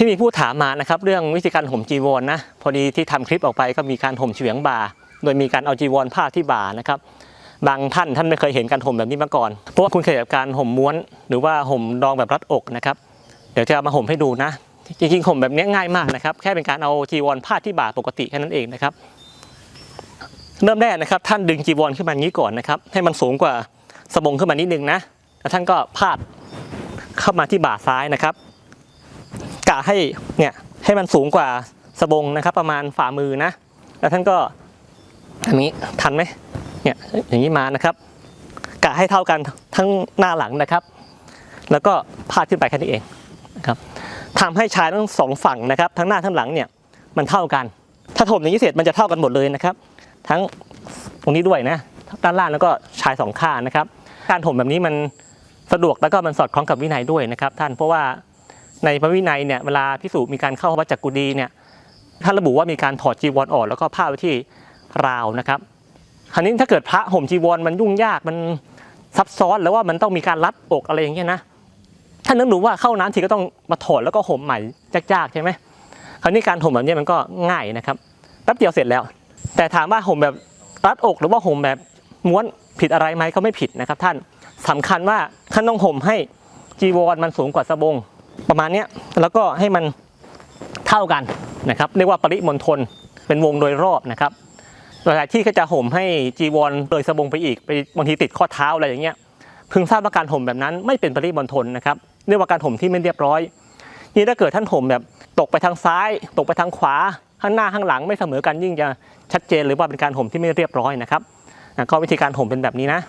ที่มีผู้ถามมานะครับเรื่องวิธีการห่มจีวรนะพอดีที่ทำคลิปออกไปก็มีการห่มเฉียงบ่า โดยมีการเอาจีวรผ้าดที่บ่านะครับบางท่านท่านไม่เคยเห็นการห่มแบบนี้มาก่อน เพราะว่าคุณเคยเห็นการห่มม้วน หรือว่าห่มดองแบบรัดอกนะครับ เดี๋ยวจะเอามาห่มให้ดูนะ จริงๆห่มแบบนี้ง่ายมากนะครับ แค่เป็นการเอาจีวรผ้าดที่บ่าปกติแค่นั้นเองนะครับ เริ่มแรกนะครับ ท่านดึงจีวรขึ้นมางนี้ก่อนนะครับ ให้มันสูงกว่าสบงขึ้นมานิดนึงนะ แล้วท่านก็พาดเข้ามาที่บ่าซ้ายนะครับ กะให้เนี่ยให้มันสูงกว่าสบงนะครับ ประมาณฝ่ามือนะ แล้วท่านก็อันนี้ทันไหมเนี่ยอย่างนี้มานะครับ กะให้เท่ากันทั้งหน้าหลังนะครับ แล้วก็พาดขึ้นไปแค่นี้เองนะครับทำให้ชายทั้งสองฝั่งนะครับทั้งหน้าทั้งหลังเนี่ยมันเท่ากัน ถ้าถมอย่างนี้เสร็จมันจะเท่ากันหมดเลยนะครับ ทั้งตรงนี้ด้วยนะด้านล่างแล้วก็ชายสองข้างนะครับ การถมแบบนี้มันสะดวกแล้วก็มันสอดคล้องกับวินัยด้วยนะครับ ท่านเพราะว่า ในพระวินัยเนี่ยเวลาพิสูจมีการเข้าวัดจักกุดีเนี่ยท่านระบุว่ามีการถอดจีวรออกแล้วก็ผ้าไว้ที่ราวนะครับคราวนี้ถ้าเกิดพระห่มจีวรมันยุ่งยากมันซับซ้อนแล้วว่ามันต้องมีการรัดอกอะไรอย่างเงี้ยนะท่านนึกดูว่าเข้าน้ำทีก็ต้องมาถอดแล้วก็ห่มใหม่ยากๆใช่ไหมคราวนี้การห่มแบบนี้มันก็ง่ายนะครับแป๊บเดียวเสร็จแล้ว แต่ถามว่าห่มแบบรัดอกหรือว่าห่มแบบม้วนผิดอะไรไหมก็ไม่ผิดนะครับ ท่านสำคัญว่าท่านต้องห่มให้จีวรมันสูงกว่าสบง ประมาณนี้แล้วก็ให้มันเท่ากันนะครับเรียกว่าปริมณฑลเป็นวงโดยรอบนะครับหลายที่ก็จะห่มให้จีวรเลยสบงไปอีกไปบางทีติดข้อเท้าอะไรอย่างเงี้ยพึงทราบว่าการห่มแบบนั้นไม่เป็นปริมณฑลนะครับเรียกว่าการห่มที่ไม่เรียบร้อย นี่ถ้าเกิดท่านห่มแบบตกไปทางซ้าย ตกไปทางขวา ข้างหน้าข้างหลังไม่เสมอกันยิ่งจะชัดเจนหรือว่าเป็นการห่มที่ไม่เรียบร้อยนะครับก็วิธีการห่มเป็นแบบนี้นะ